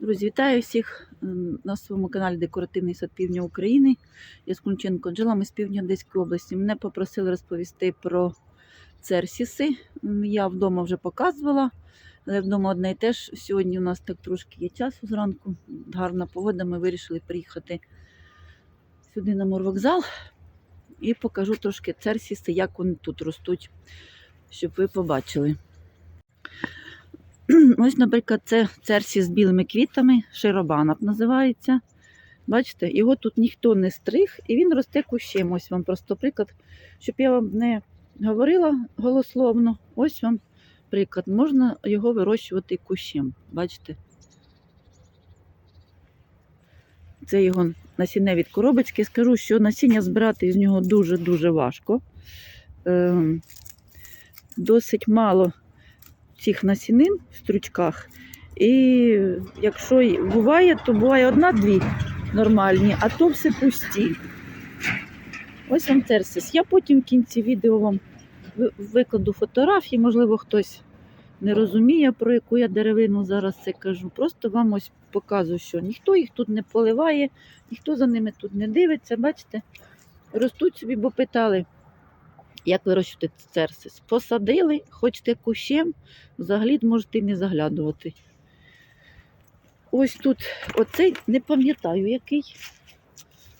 Друзі, вітаю всіх на своєму каналі Декоративний сад Півдня України. Я з Кунченко Джела, ми з півдня Одеської області. Мене попросили розповісти про церсіси. Я вдома вже показувала, але вдома одне і теж. Сьогодні у нас так трошки є часу зранку. Гарна погода. Ми вирішили приїхати сюди на морвокзал і покажу трошки церсіси, як вони тут ростуть, щоб ви побачили. Ось, наприклад, це церсі з білими квітами, широбанок називається. Бачите, його тут ніхто не стриг, і він росте кущем. Ось вам просто приклад, щоб я вам не говорила голословно. Ось вам приклад. Можна його вирощувати кущем. Бачите? Це його насіння від коробочки. Скажу, що насіння збирати з нього дуже-дуже важко. Ем, досить мало цих насінин в стручках. І якщо буває, то буває одна-дві нормальні, а то все пусті. Ось вам церсис. Я потім в кінці відео вам викладу фотографії, можливо, хтось не розуміє, про яку я деревину зараз це кажу. Просто вам ось показую, що ніхто їх тут не поливає, ніхто за ними тут не дивиться. Бачите, ростуть собі, бо питали, як вирощувати церсис. Посадили, хочете кущем, взагалі можете не заглядувати. Ось тут оцей не пам'ятаю який.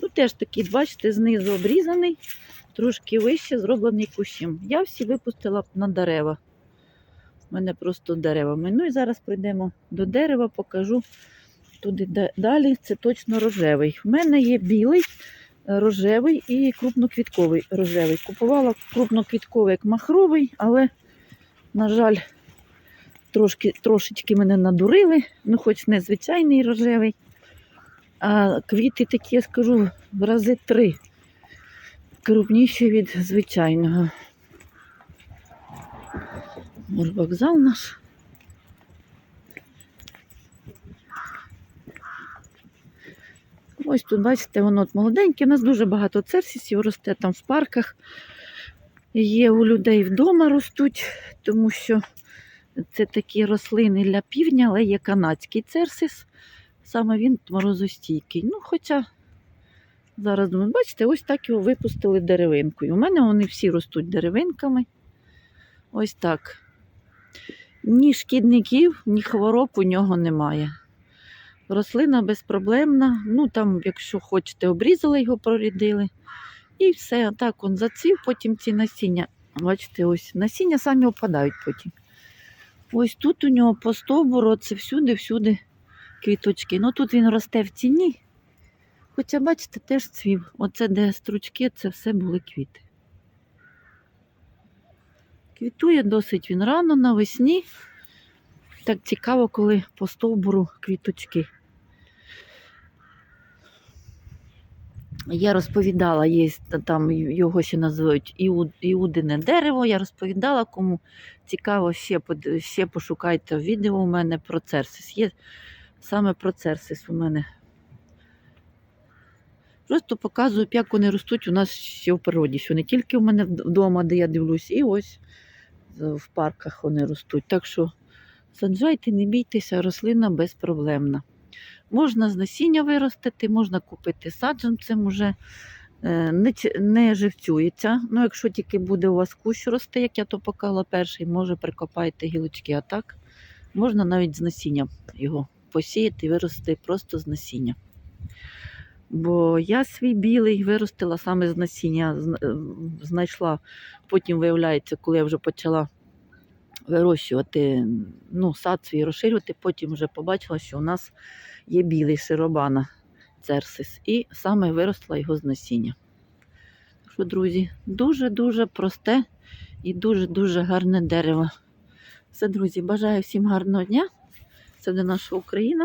Ну, теж такий, бачите, знизу обрізаний, трошки вище зроблений кущем. Я всі випустила на дерева. У мене просто деревами. Ну і зараз прийдемо до дерева, покажу туди далі. Це точно рожевий. У мене є білий, рожевий і крупноквітковий рожевий. Купувала крупноквітковий як махровий, але, на жаль, трошки, трошечки мене надурили, ну хоч не звичайний рожевий. А квіти такі, я скажу, в рази три крупніші від звичайного. Морвокзал наш. Ось тут, бачите, воно от молоденьке. У нас дуже багато церсісів росте там в парках. Є у людей вдома ростуть, тому що це такі рослини для півдня, але є канадський церсис. Саме він морозостійкий. Ну, хоча зараз бачите, ось так його випустили деревинкою. У мене вони всі ростуть деревинками. Ось так. Ні шкідників, ні хвороб у нього немає. Рослина безпроблемна. Ну там, якщо хочете, обрізали його, прорідили. І все, так он зацвів, потім ці насіння. Бачите, ось насіння самі опадають потім. Ось тут у нього по стовбуру, це всюди-всюди квіточки. Ну тут він росте в тіні. Хоча, бачите, теж цвів. Оце де стручки, це все були квіти. Квітує досить він рано навесні. Так цікаво, коли по стовбуру квіточки. Я розповідала, є там його ще називають іуд, іудине дерево. Я розповідала, кому цікаво, ще, ще пошукайте відео у мене про церсис. Є саме про церсис у мене. Просто показую, як вони ростуть у нас ще в природі, що не тільки у мене вдома, де я дивлюсь, і ось в парках вони ростуть. Так що саджайте, не бійтеся, рослина безпроблемна. Можна з насіння виростити, можна купити саджанцем уже. Е, Не, не живцюється. Ну, якщо тільки буде у вас кущ рости, як я то показала перший, може прикопайте гілочки, а так можна навіть з насіння його посіяти і виростити просто з насіння. Бо я свій білий виростила саме з насіння, е, знайшла. Потім, виявляється, коли я вже почала вирощувати, ну, сад свій розширювати, потім вже побачила, що у нас є білий широбана церсис. І саме виросла його з насіння. Так що, друзі, дуже-дуже просте і дуже-дуже гарне дерево. Все, друзі, бажаю всім гарного дня. Це для наша Україна.